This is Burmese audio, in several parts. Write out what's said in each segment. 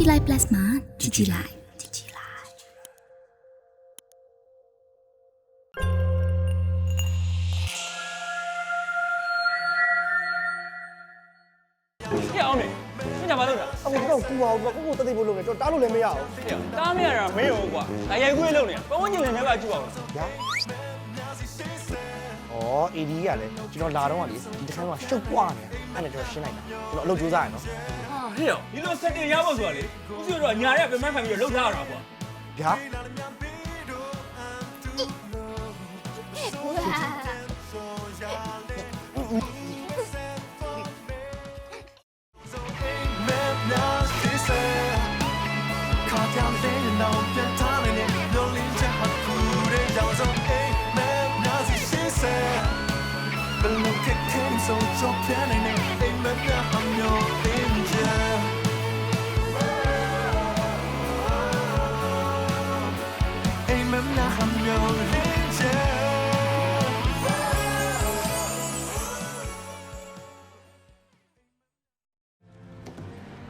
ကြည်လိုက် plus မှာကြည်ကြည်လိုက်ကြည်ကြည်လိုက်ဟဲ့အောင်နေမင်းညာမလုပ်တာအခုတော့ကူပါဦးကိုကိုတသိဖို့လုပ်နေတော့တားလို့လည်းမရအောင်ဟဲ့တားမရတာမင်းရောကွာဒါရိုက်ခွေးလုပ်နေတာပတ်ဝန်းကျင်လည်းလည်းပါကြည့်ပါဦးညာဩ AD ကလည်းကျွန်တော်လာတော့ကလေဒီတစ်ခါတော့ရှုပ်ပွားနေတာအဲ့ဒါကျွန်တော်ရှင်းလိုက်တာကျွန်တော်အလုပ်ကြိုးစားရနော် ဟဲ့ရောဒီလိုစက်တင်ရဖို့ဆိုတာလေဦးစီတော့ညာရပြန်မှန်းခံပြီးတော့လှုပ်ထားရတာကွာဗျာ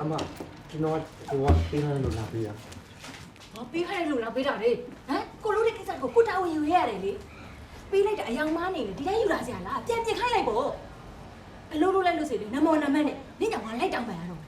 အမကျွန်တော်ဟိုကပေးထားလို့လာပေးရဟောပေးခိုင်းလို့လားပေးတာလေဟမ်ကိုလို့တဲ့ကိစ္စကိုကိုတာဝန်ယူရရတယ်လေပေးလိုက်တဲ့အယောင်မားနေလေဒီတိုင်းယူလာစရာလားပြန်ပြင်ခိုင်းလိုက်ပေါ့အလုပ်လုပ်လိုက်လို့ဆိုရင်နမောနမတ်နဲ့နင့်ကြောင့်ငါလိုက်တောင်းပန်ရတော့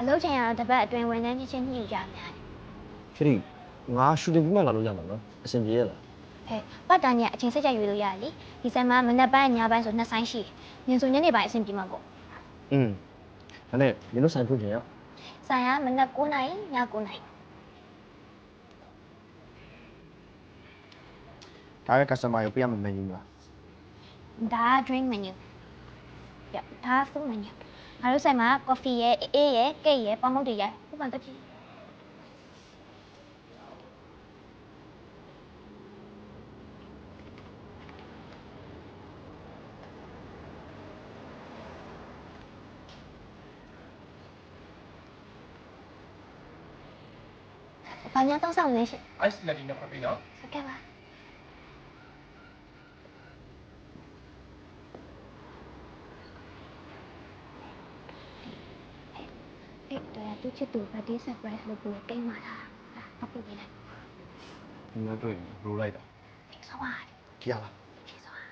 အလုပ်ချိန်ကတော့တစ်ပတ်အတွင်းဝန်ထမ်းချင်းချင်းညှိကြများတယ်ခရီးငါရှူတင်ပြီးမှလာလို့ရမှာနော်အဆင်ပြေရလား။ဟဲ့ပတ်တာညအချိန်ဆက်ကြရွေးလို့ရတယ်လေ။ဒီဆိုင်မှာမနက်ပိုင်းညပိုင်းဆိုနှစ်ဆိုင်ရှိတယ်။ညဆိုညနေပိုင်းအဆင်ပြေမှာပေါ့อืมဒါနဲ့မင်းတို့ဆိုင်ဖွင့်ကြရ။ဆိုင်ကမနက်9နာရီည9နာရီဒါပဲ customer ကိုပေးရမယ် menu လား။ဒါက drink menu ။ပြဒါက food menu ။ ငါတို့ဆိုင်မှာ coffee ရဲ့အေးရဲ့ကိတ်ရဲ့ပေါင်းမုတ်တွေရဲ့ဥပမာတစ်ပြည့်။ဘာများတောင်းဆောင်လဲရှင် ice latte နဲ့ပတ် ပြီးတော့။ဟုတ်ကဲ့ပါ။အဲ့တော့သူချစ်သူ birthday surprise လုပ်ဖို့ကိန်းมาတာ။ဟုတ်ပြီလေငါတွေ့ရိုးလိုက်တာ။ဆောပါကြည့်ရလား။ဆောပါ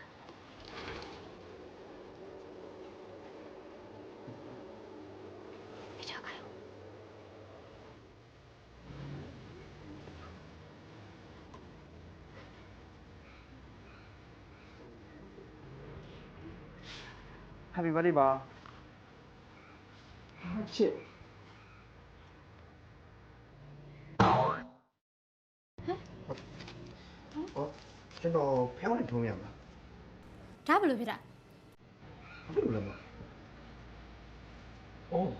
။ချောက်ခိုင်းဟ Happy birthday ပါချ ဟောကျွန်တော်ဖျောင်းနေထုံးရမှာဒါဘယ်လိုဖြစ်တာဘာလို့လဲမအိုး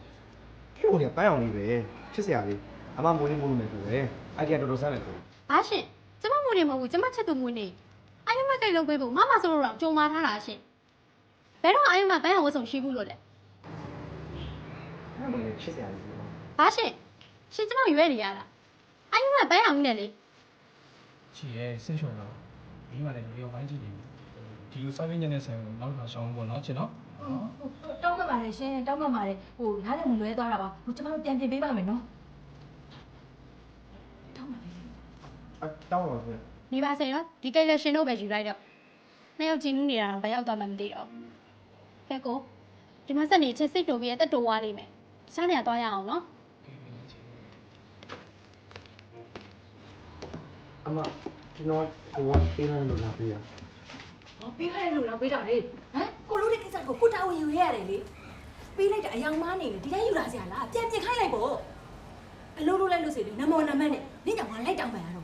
ကျိုးနေပန်းအောင်လေးပဲချစ်စရာလေးအမမိုးလေးမိုးလို့မယ်ဆိုရယ်အိုင်ဒီယာတော်တော်ဆန်းတယ်ဆိုဘာရှင်ကျမမွေးနေမဟုတ်ဘူးကျမချက်သူမွေးနေအာယုံမကိတ်လုံးပေးဖို့မမဆိုလို့တော့ကြုံမာထားတာရှင်ဘယ်တော့အာယုံမဘန်းအောင်ဝတ်ဆောင်ရှိဘူးလို့လဲအဲ့မိုးလေးချစ်စရာလေးပေါ့ဘာရှင်ရှင်ကျမရွေးနေရတာအာယုံမဘန်းအောင်နဲ့လေ ချီရဲဆင်းရှုံတော့မိမလည်းရောပိုင်းကြည့်နေဒီလိုစာပင်းညနေဆိုင်ကိုနောက်တစ်ခါရှောင်းဖို့နော်ချင်နော်တောင်းပန်ပါတယ်ရှင်တောင်းပန်ပါတယ်ဟိုနားလည်းမလွဲသွားတာပါဟိုကျမတို့ပြန်ပြင်ပေးပါမယ်နော်တောင်းပန်ပါအတောင်းပါပဲနေပါစေနော်ဒီကိတ်လည်းရှင်တို့ပဲယူလိုက်တော့နှစ်ယောက်ချင်းနေတာတော့ဘယ်ရောက်သွားမှမသိတော့ကဲကိုဒီမဆက်နေချက်စိတ်တူပြီးတက်တူဝါလိမ့်မယ်စားနေရသွားရအောင်နော် အမကျွန်တော်ဟိုကပေးထားလို့လာပေးရဟောပေးခိုင်းလို့လားပေးတာလေဟမ်ကိုလို့တဲ့ကိစ္စကိုကိုတာဝန်ယူရရတယ်လေပေးလိုက်တဲ့အယောင်မားနေလေဒီတိုင်းယူလာစရာလားပြန်ပြင်ခိုင်းလိုက်ပေါ့အလုပ်လုပ်လိုက်လို့ဆိုရင်နမောနမတ်နဲ့နင့်ကြောင့်ငါလိုက်တောင်းပန်ရတော့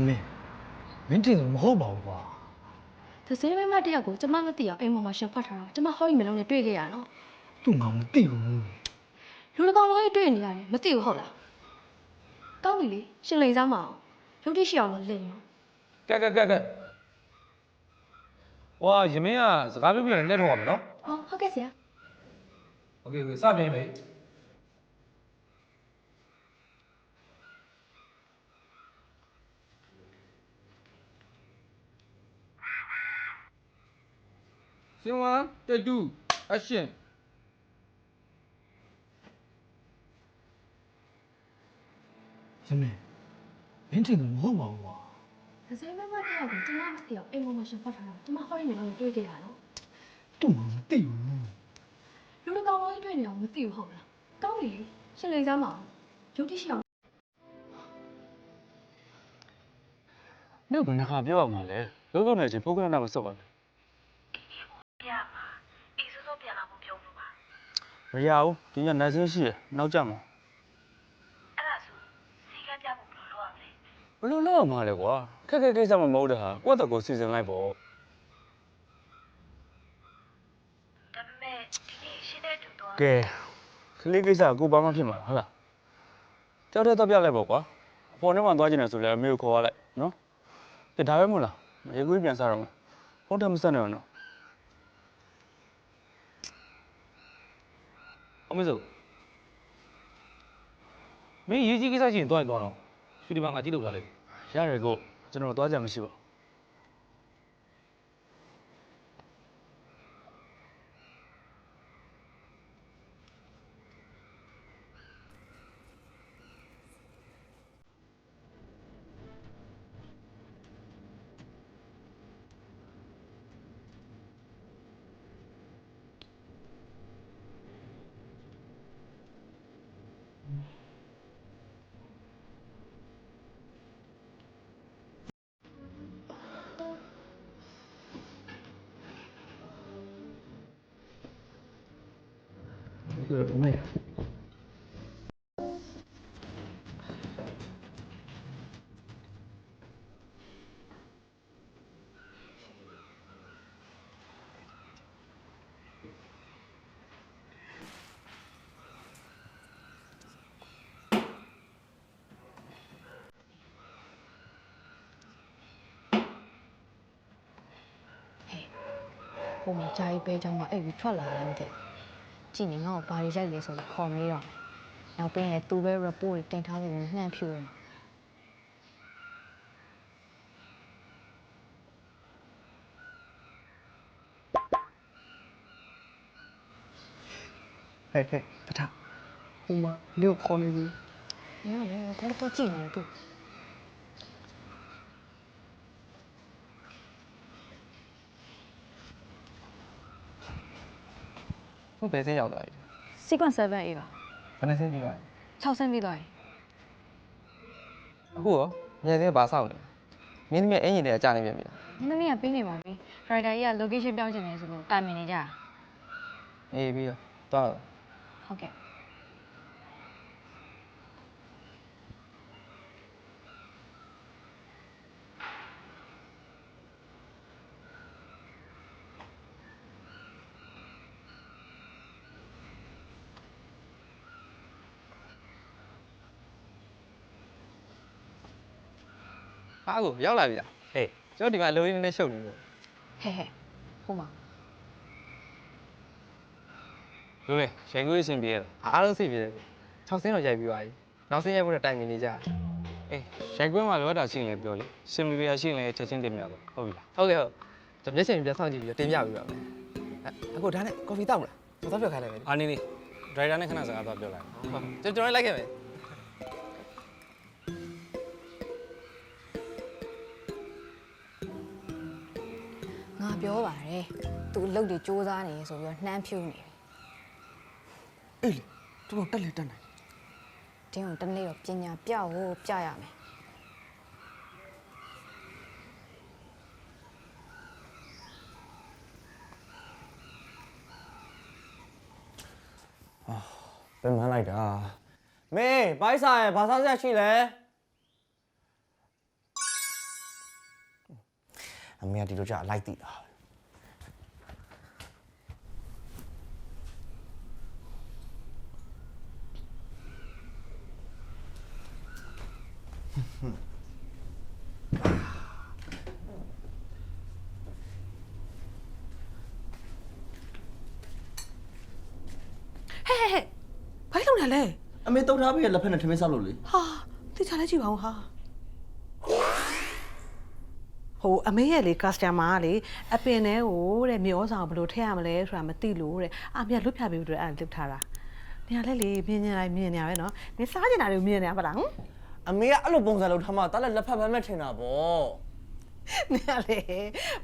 ရှင်မေမင်းတင်မဟုတ်ပါဘူးကွာ သစင်းမမတယောက်ကိုကျမမသိအောင်အိမ်ပေါ်မှာရှင်ဖတ်ထားတော့ကျမဟောရီမလုံးနဲ့တွေ့ခဲ့ရနော် သူ့ငါမသိဘူး လူတစ်ကောင်လုံးကြီးတွေ့နေရတယ်မသိဘူးဟုတ်လားကောင်းပြီလေရှင်လိန်စားမအောင်ရုပ်တိရှိအောင်လို့လင်ရော ကဲကဲကဲကဲဝါယမင်းကစကားပြောပြရင်လက်ထောက်ရမယ်နော် ဟောဟုတ်ကဲ့ဆရာ โอเคโอเคစပြင်းမ စင်ဝါတက်တူအရှင်ဇမင်းမင်းထင်တယ်မဟုတ်ပါဘူးကွာဒါဆိုရင်မမတယောက်ကိုကျွန်တော်မသိအောင်အိမ်ပေါ်မှာရှင်ဖတ်ထားတာကျွန်မဟောရင်းနဲ့တွေ့ခဲ့ရတော့တူမမသိဘူးလူလူကောင်းကောင်းတွေ့နေအောင်မသိဘူးဟုတ်မလားကောင်းပြီရှင်လိမ့်စမ်းပါဦးရုပ်တိရှိအောင်နောက်ဘယ်နှခါပြောအောင်မလဲလုံးလုံးနဲ့ချင်းဖုန်းကနာကိုစောက်ပါမယ် ရဘူးဒီညနိုင်စင်းရှိရနောက်ကြမှာအဲ့ဒါဆိုစီကံပြဖို့ဘယ်လိုလုပ်ရမလဲဘယ်လိုလုပ်ရမှာလဲကွာခက်ခက်ကိစ္စမမဟုတ်တဲ့ဟာကိုယ့်တကူစီစဉ်လိုက်ပေါ့ဒါပေမဲ့ဒီနေ့ရှင်းတဲ့တူတော့ကဲကလေးကိစ္စကကိုဘာမှဖြစ်မှာလားဟုတ်လားကြောက်တဲ့တော့ပြလိုက်ပေါ့ကွာအပေါ်ထဲမှာသွားကျင်တယ်ဆိုလည်းအမေကိုခေါ်ရလိုက်နော်ကဲဒါပဲမို့လားရေကွေးပြန်စားတော့မယ်ဟုတ်တယ်မဆက်နဲ့တော့ အမေစုမင်းရေးကြီးကိစ္စရှိရင်တွားရင်တွားတော့ရွှေဒီမှာငါကြည့်လို့ထားလိုက်ရတယ်ကိုကျွန်တော်သွားကြမရှိပါဘူး ဟိုမှာကြာကြီးပဲကြောင်မှာအဲ့ပြီးထွက်လာတယ်မသိကြည့်နေငါ့ကိုဘာတွေရိုက်လဲဆိုပြီးခေါ်မေးတော့နောက်ပြီးရင်သူပဲ report တွေတင်ထားပြီးလှန့်ဖြူတယ်ဟဲ့ဟဲ့ပထဟိုမှာနင့်ကိုခေါ်နေပြီ။ရရတော့တော့ကြည့်နေတယ်သူ။ ခုဘယ်ဆင်းရောက်သွားပြီ sequence 7A ပါဘယ်နှဆင်းပြီးသွားပြီ6ဆင်းပြီးသွားပြီအခုရောမြန်ဆင်းဘာဆောင်လဲမင်းသမီးအင်ဂျင်တွေအကြနေပြန်ပြီလားမင်းသမီးကပြီးနေပါပြီ rider ကြီးက location ပြောင်းချင်တယ်ဆိုလို့တိုင်မင်နေကြအေးပြီးတော့သွားတော့ဟုတ်ကဲ့ ဟာကိုရောက်လာပြီလားဟေးကျွန်တော်ဒီမှာအလိုရင်းနဲ့ရှုပ်နေလို့ဟဲ့ဟဲ့ဟိုမှာဘယ်ပဲရိုင်ကွေးအဆင်ပြေလားအားလုံးစိတ်ပြေတယ်6စင်းတော့ရိုက်ပြီးပါပြီနောက်စင်းရိုက်ဖို့တိုင်မင်နေကြအေးရိုင်ကွေးမှာလောတာရှိရင်လည်းပြောလေစင်မပြေရရှိရင်လည်းချက်ချင်းတင်ပြတော့ဟုတ်ပြီလားဟုတ်ကဲ့ဟုတ်ကျွန်တော်မျက်စိပြန်စောင့်ကြည့်ပြီးတင်ပြပေးပါမယ်အခုဒါနဲ့ကော်ဖီတောက်မလားကျွန်တော်ပြောခိုင်းလိုက်မယ်အာနေနေဒရိုက်တာနဲ့ခဏစကားသွားပြောလိုက်ကျွန်တော်လိုက်ခဲ့မယ် ပြောပါတယ်သူအလုပ်တွေစူးစမ်းနေဆိုပြီးတော့နှမ်းဖြူနေပြီအေးလေကျွန်တော်တက်လေတက်နိုင်တင်းကိုတနေ့တော့ပညာပြဖို့ပြရမယ်ပြန်မှန်းလိုက်တာမေးဘိုက်စားရဲ့ဘာစားဆက်ရှိလဲအမေကဒီလိုကြလိုက်တည်တာ ဟဲ့ဟဲ့ဟဲ့ဘိုက်လုံနေလဲအမေတုတ်ထားပြီးလက်ဖက်နဲ့ထမင်းစားလို့လေဟာသိချာလဲကြည့်ပါဦးဟာဟိုအမေရဲ့လေ customer ကလေအပင်နဲ့ဟိုတဲ့မျောဆောင်ဘယ်လိုထည့်ရမလဲဆိုတာမသိလို့တဲ့အမေကလွတ်ဖြတ်ပြီးတော့အဲ့ဒါလွတ်ထားတာနေရာလဲလေမြင်နေလိုက်မြင်နေရပဲနော်နေစားနေတာတွေမြင်နေရပါလားဟမ် အမေကအဲ့လိုပုံစံလုပ်ထားမှတားလက်လက်ဖက်ဖက်မဲ့ထင်တာဗောနေရလေ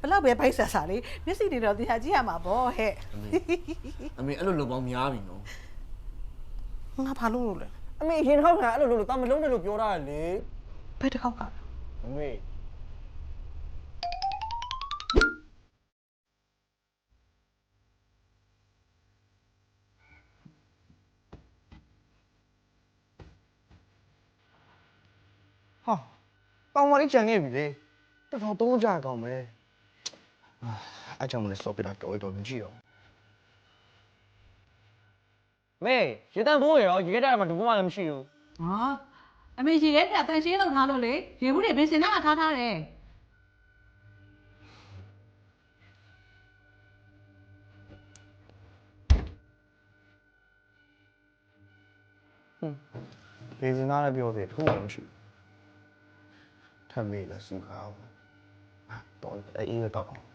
ဘလောက်ပဲဘိုက်ဆာဆာလေးမျက်စိတွေတော့တရားကြည့်ရမှာဗောဟဲ့အမေအဲ့လိုလုပ်ပေါင်းများပြီနော်ငါဘာလို့လို့လဲအမေရင်ထောက်ခံအဲ့လိုလုပ်လို့တာမလုံးတယ်လို့ပြောတာလေဘယ်တစ်ခေါက်ကအမေ ဟာကောင်းပါလိကြံခဲ့ပြီလေတော်တော်သုံးကြကောင်းပဲအာအဲ့ကြောင့်မလဲစော်ပြတာတော်တော်မကြည့်တော့မေရေတန်ဖိုးရောရေတက်တာမှဒုမှလည်းမရှိဘူးဟာအမေရေထဲကအတန်ရှင်းလောက်ထားလို့လေရေဘူးတွေဘင်းစင်နာထားထားတယ်ဘေးစင်သားလည်းပြောသေးတယ်ခုမှမရှိဘူး ထပ်မေးလဲစူခါဘူးဟာတော့အေးတော့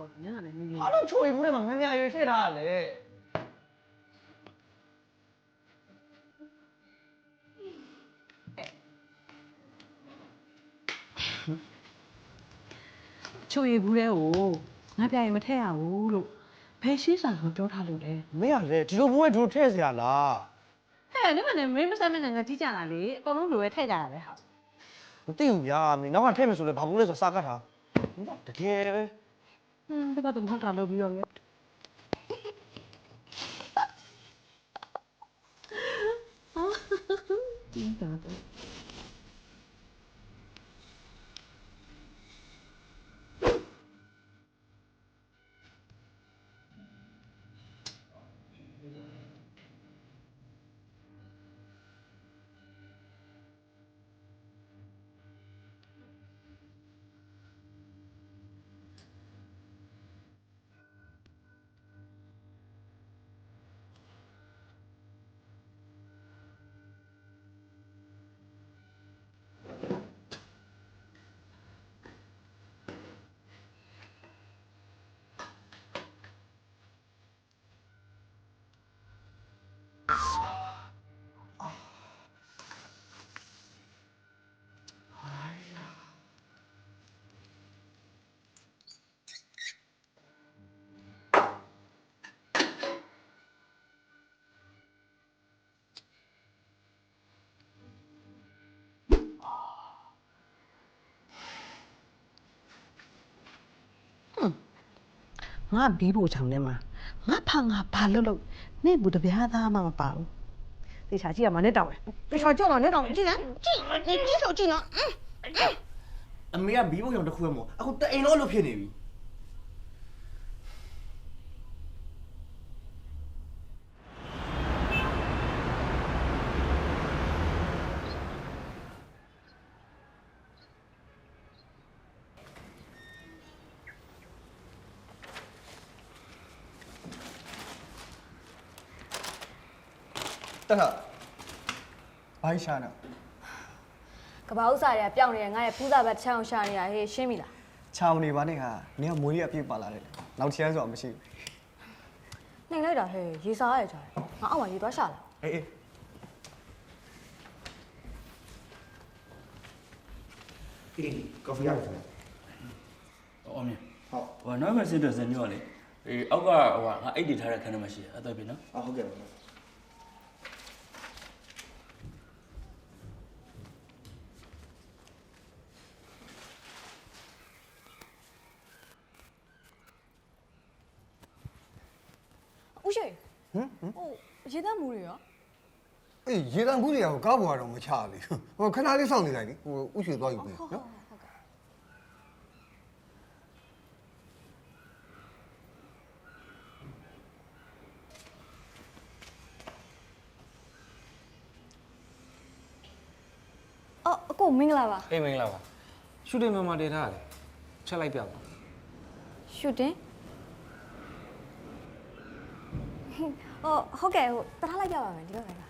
တော့ညနေနေနေအားလုံးချိုရီဘူးထဲမှာငန်းညာရွေးထည့်ထားရလေချိုရီဘူးတဲ့ကိုငါပြရင်မထည့်ရဘူးလို့ဘယ်ရှိစာကိုပြောထားလို့လဲမင်းကလေဒီလိုဘူးကဒီလိုထည့်စရာလားဟဲ့ဒီမှာလည်းမင်းမဆမ်းမနဲ့ငါကြည့်ကြတာလေအကုန်လုံးလိုပဲထည့်ကြတာပဲဟာမသိဘူးဗျာမင်းနောက်ကထည့်မယ်ဆိုလဲဘာဘူးလဲဆိုစာကတ်ထားတကယ်ပဲ ဟင်းဒီကတော့မဟုတ်တာလို့ပြီးတော့ ငါဘီးဖို့ချောင်းထဲမှာငါဖငါဘာလို့လို့နေဘူးတပြားသားမှမပါဘူးတေချာကြည့်ရမှာနဲ့တောင်းတယ်တေချာကြောက်တော့နဲ့တောင်းတယ်ကြည့်စမ်းကြည့်ကြည့်ကြည့်ဆိုကြည့်နော်အမေကဘီးဘုံရောင်တစ်ခုပဲမို့အခုတအိမ်လုံးလို့ဖြစ်နေပြီ တက်တာ ဘာရှာနေကဘာဥစားတွေကပျောက်နေတဲ့ငါရဲ့ပူးစားဘက်တစ်ချောင်းရှာနေတာဟေးရှင်းပြီလားချောင်နေပါနဲ့ခါနင်ကမွေးရအပြည့်ပါလာတယ်နောက်ချမ်းဆိုတာမရှိဘူးနှိမ်လိုက်တာဟေးရေစားရကြတယ်ငါအောက်မှာရေသွားရှာလာအေးအေးဒီကော်ဖီရပါ့မယ်အောင်မြင်ဟုတ်ဟိုနော်မစင်တာစံညော့လေအေးအောက်ကဟိုကငါအိတ်တွေထားတဲ့ခန်းထဲမှာရှိတယ်အဲ့တော့ပြီနော်အော်ဟုတ်ကဲ့ပါ အေးရေတံဘူးတွေကကားပေါ်ကတော့မချလေဟိုခဏလေးစောင့်နေလိုက်လေဟိုဥရွှေသွားယူပြီနော်အော်အကိုမင်္ဂလာပါအေးမင်္ဂလာပါရှူတင်မှာမှာတည်ထားတယ်ချက်လိုက်ပြပါရှူတင်အော်ဟုတ်ကဲ့ဟိုတထားလိုက်ပြပါမယ်ဒီလိုပဲပါ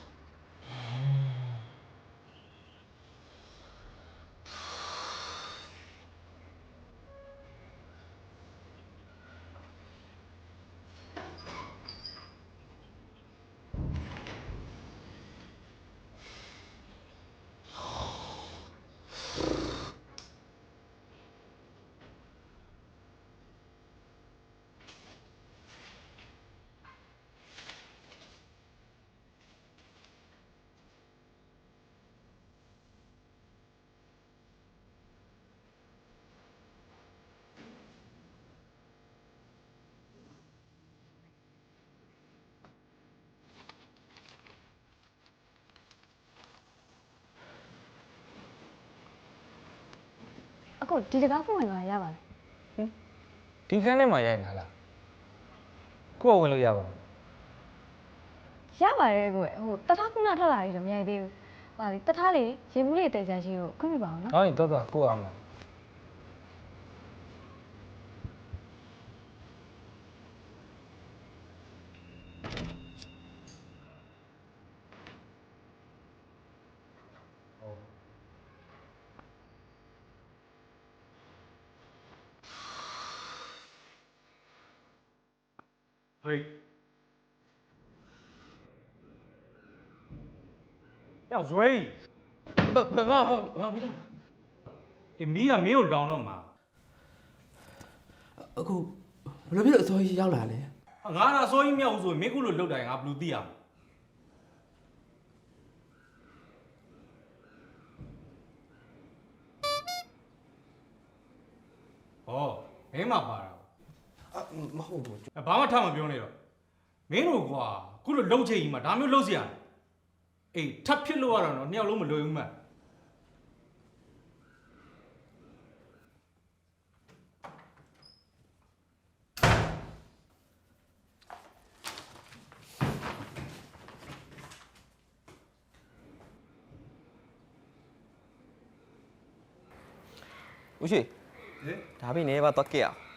အခုဒီတကားဖွင့်ဝင်သွားရပါမယ်ဒီခန်းထဲမှာရိုက်နေတာလားကိုယ်ကဝင်လို့ရပါဘူးရပါတယ်ကိုဟိုတထားခုနထွက်လာပြီတော့မရိုက်သေးဘူးဟာလေတထားလေးရေဘူးလေးတဲချင်ရှိကိုခွင့်ပြပါအောင်နော်ဟောရင်တော့တော့ကိုယ်အောင်လားဟေးယော က်ဇွေးဘာဘာဘာဘာဒီမီးကမင်းကိုလောင်တော့မှာအခုဘယ်လိုဖြစ်အစိုးရရောက်လာလဲငါလာစိုးကြီးမြောက်ဆိုရင်မင်းခုလိုလောက်တိုင်းငါဘယ်လိုသိရမလဲဟောမင်းမပါတာ မဟုတ်ဘူးဘာမှထားမပြောနဲ့တော့မင်းတို့ကွာခုလိုလှုပ်ချိန်ကြီးမှာဒါမျိုးလှုပ်စရာအေးထပ်ဖြစ်လို့ရတော့နော်နှစ်ယောက်လုံးမလွယ်ဘူးမှန်ဦးရွှေဟဲ့ဒါပဲနေပါတော့ကြည့်အောင်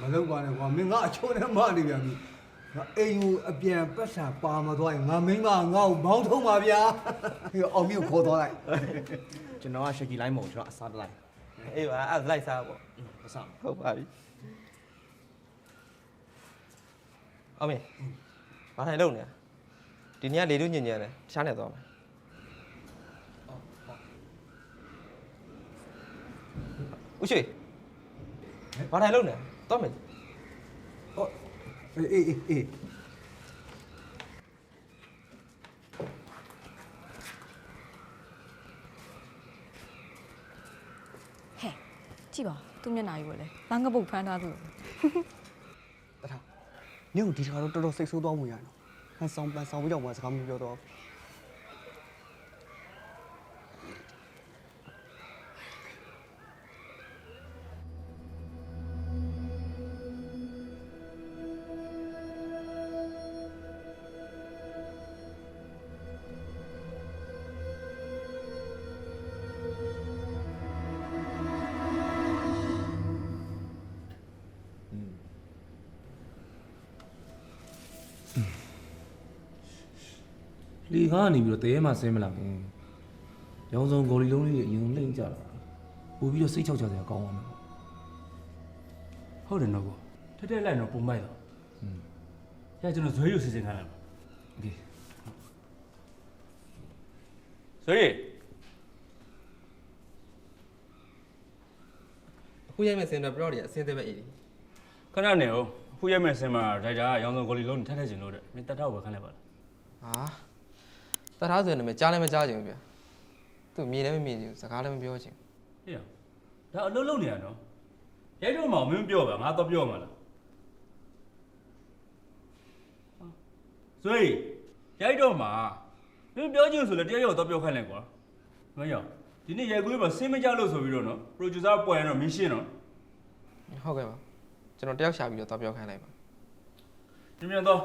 မလုပ်ပါနဲ့ကွာမင်းငါအချိုးနဲ့မနေပြန်ပြီငါအိမ်ကိုအပြန်ပတ်စံပါမသွားရင်ငါမိန်းမငါ့ကိုဘောင်းထုံးပါဗျာဒီအောင်မျိုးခေါ်သွားလိုက်ကျွန်တော်ကရှက်ကီလိုင်းမဟုတ်ကျွန်တော်အစားတလိုက်အေးပါအဲ့လိုက်စားပေါ့အစားဟုတ်ပါပြီအောင်မေဘာထိုင်လုံးနေဒီနေ့ကလေတို့ညင်ညင်တယ်ရှားနေသွားမယ်ဦးရှိဘာထိုင်လုံးနေ တော့မယ်အေးအေးအေးအေးဟဲ့ကြည့်ပါသူ့မျက်နှာကြီးကိုလေလမ်းကပုတ်ဖမ်းထားသူတထားနင့်ကိုဒီတစ်ခါတော့တော်တော်စိတ်ဆိုးသွားမှုရနော်ဟန်ဆောင်ပန်ဆောင်ပြီးတော့မှစကားမပြောတော့ လေကားကနေပြီးတော့တဲမှဆင်းမလာဘူးရောင်စုံဂေါ်လီလုံးလေးအရင်ဆုံးလိမ့်ကြတာပို့ပြီးတော့စိတ်ချောက်ကြစရာကောင်းအောင်မယ် ဟုတ်တယ်နော်ကိုထက်ထက်လိုက်တော့ပုံမိုက်တော့อืมရကျွန်တော်ဇွေးကိုစီစဉ်ခိုင်းလိုက်ပါโอเค 所以 အခုရိုက်မဲ့စင်တော့ဘရော့တွေအစင်းသေးပဲအေး ခဏနေဦးအခုရက်မဲ့စင်မှာဒါကြရောင်စုံဂေါ်လီလုံးထက်ထက်ကျင်လို့တဲ့မင်းတက်တော့ပဲခန့်လိုက်ပါလား ဟာ တထားဆိုရင်လည်းကြားလည်းမကြားချင်ဘူးဗျသူမြင်လည်းမမြင်ချင်ဘူးစကားလည်းမပြောချင်ဟေ့ရဒါအလုံးလုံးနေရနော်ရိုက်တော့မှမင်းပြောပါငါတော့ပြောမှာလား所以ရိုက်တော့မှာမင်းပြောချင်ဆိုလည်းတရားရောက်တော့ပြောခိုင်းလိုက်ကွာမင်းရောက်ဒီနေ့ရိုက်ကွေးမှာစင်းမကြလို့ဆိုပြီးတော့နော် producer ပွင့်တော့မင်းရှင်းတော့ဟုတ်ကဲ့ပါကျွန်တော်တယောက်ရှာပြီးတော့တော့ပြောခိုင်းလိုက်ပါမြန်မြန်တော့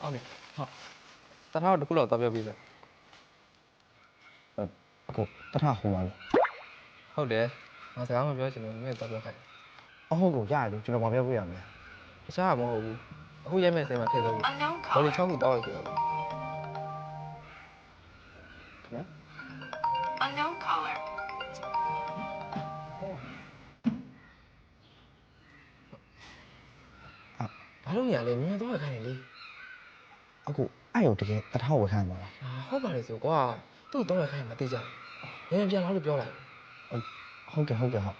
ဟုတ်ကဲ့ဟုတ် တထားတော့တစ်ခုလောက်တော့ပြောပြီးပဲအကိုတထဟိုပါလို့ဟုတ်တယ်ငါစကားမပြောချင်လို့မင်းတော့ပြောခိုင်းအဟုတ်ကိုရတယ်လို့ကျွန်တော်မပြောပြရမယ်တခြားမဟုတ်ဘူးအခုရိုက်မဲ့စိမ်မှာထည့်သွားပြီဘော်လီ6ခုတောက်ရပြီ အကိုအဲ့ရောတကယ်တထဝယ်ခိုင်းပါလားဟုတ်ပါလေဆိုကွာသူ့တော့ခိုင်းမသိကြဘူးမြန်ပြန်လာလို့ပြောလိုက်ဟုတ်ကဲ့ဟုတ်ကဲ့ဟုတ်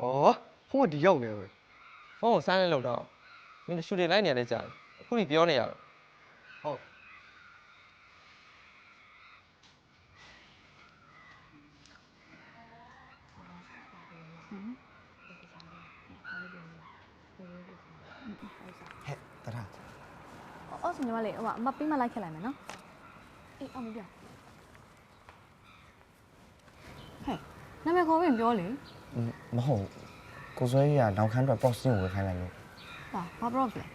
ဩဖုန်းကဒီရောက်နေပဲဖုန်းကိုစမ်းလိုက်လို့တော့မင်းရှူတင်လိုက်နေရတယ်ကြာအခုနေပြောနေရတော့ဟုတ် ဟဲ့တထ အော် ဆိုညီမလေးဟိုအမပြီးမှလိုက်ခဲ့လိုက်မယ်နော်အေးအောင်မပြောဟဲ့နာမည်ခေါ်ပြီးပြောလေမဟုတ်ကိုစွဲကြီးကနောက်ခန်းအတွက် post ကိုဝယ်ခိုင်းလိုက်လို့ဟာဘာ problem လဲဟဲ့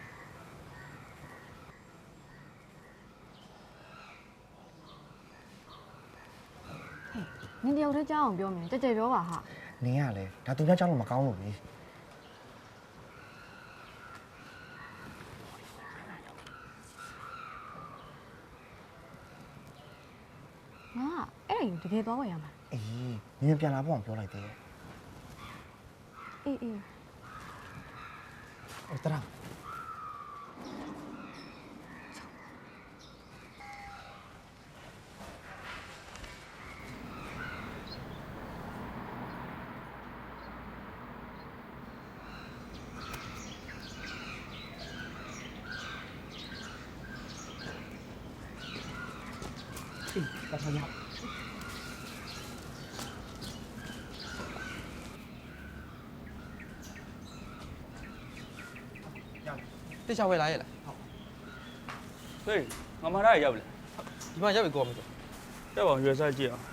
နင်တယောက်တည်းကြားအောင်ပြောမယ်ကြက်ကြက်ပြောပါဟာနင်းရလေဒါသူများကြောက်လို့မကောင်းလို့ပြီ ငါ အဲ့ဒါကြီးတကယ်သွားဝယ်ရမှာအေးနင်းပြန်လာဖို့အောင်ပြောလိုက်သေးတယ်အေးအေးဟိုတထအေးတထရော တိကျဝဲလာရဲ့လားဟေးငါမထားရရောက်ပြီဒီမှာရောက်ပြီကိုမဆိုတက်ပါရွယ်စားကြည့်အောင်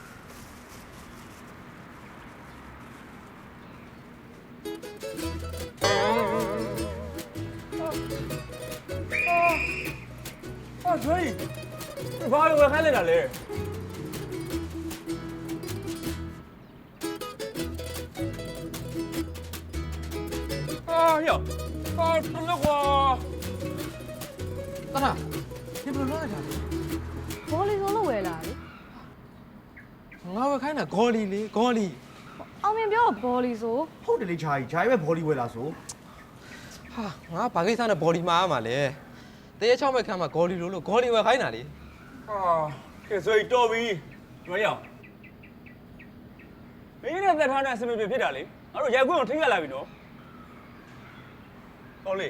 အာကျွေးဘာလို့ဝယ်ခိုင်းလိုက်တာလဲအာယောအာတူလို့ကွာ ဂေါ်လီလေဂေါ်လီအောင်မြင်ပြောဘောလီဆိုဟုတ်တယ်လေဂျာကြီးဂျာကြီးပဲဘော်လီဝယ်လာဆိုဟာငါဘာကိစ္စနဲ့ဘော်လီမှားရမှာလဲတရေချောင်းမဲ့ခန်းမှာဂေါ်လီလို့လို့ဂေါ်လီဝယ်ခိုင်းတာလေအာကဲဆိုရင်တော်ပြီမရအောင်မင်းနဲ့သက်ထားတဲ့အစမပြေဖြစ်တာလေငါတို့ရိုက်ခွင့်ကိုထိခတ်လာပြီနော်ဟောလေ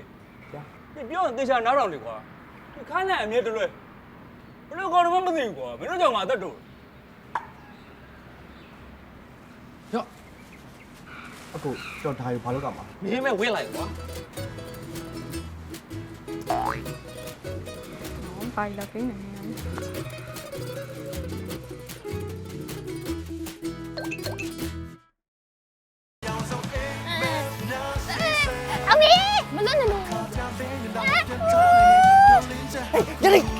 ဒီပြောရင်တေချာနားတော်လေကွာဒီခန်းနဲ့အမြဲတလွဲဘယ်လိုကောင်းတော့မသိဘူးကွာမင်းတို့ကြောင့်ငါအသက်တို့ အကိုကျွန်တော်ဒါယူဘာလို့ကမှာမင်းမဲ့ဝင်းလိုက်ကွာဘာလာကိန်းနေနေအမေမလွတ်နေလို့ရလိ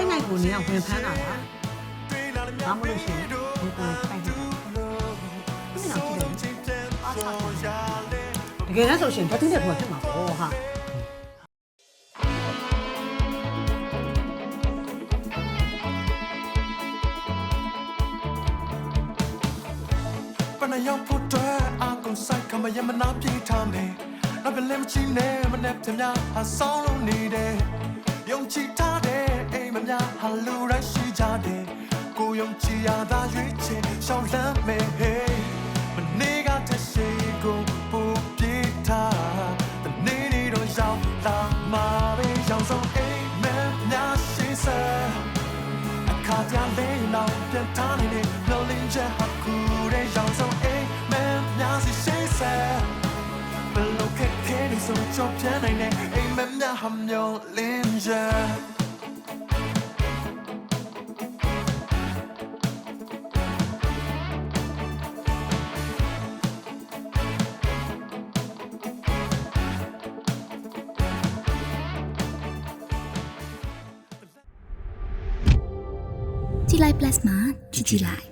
င်းနိုင်ကိုနေအောင်ဝင်ဖမ်းတာလားဘာမလို့ရှိရင်ဒီကိုပိုက်နေတာဒီနောက်ကြည့်တယ်အားချတကယ်လည်းဆိုရှင်ဘာသူနဲ့ဘာဖြစ်မှာပေါ့ဟာပနရောက်ဖို့အတွက်အကုန်ဆိုင်ကမယမနာပြေးထားမယ်နောက်ပြန်လည်းမချီနဲ့မနဲ့ပြများဟာဆောင်းလုံးနေတယ်ယုံကြည်ထားတဲ့အိ မ်မများဟာလူတိုင်းရှိကြတယ်ကိုယုံကြည်ရတာရွေးချယ်ရှောင်းလမ်းမယ် hey မနေ့ကတည်းရှိကိုပူပြေးထားတနေ့နေ့တော့ရောက်လာမှာပဲရောက်ဆုံးအိမ်မများရှိစဲအခါကြလေးနောက်ပြန်ထားနေနေမျောလင်းချက်ဟာကူတဲ့ရောင်စုံအိမ်မန်များစီရှိစဲဘလို့ခက်ခဲနေဆိုချောပြနိုင်နေအိမ်မန်များဟာမျောလင်းချက် ကြည်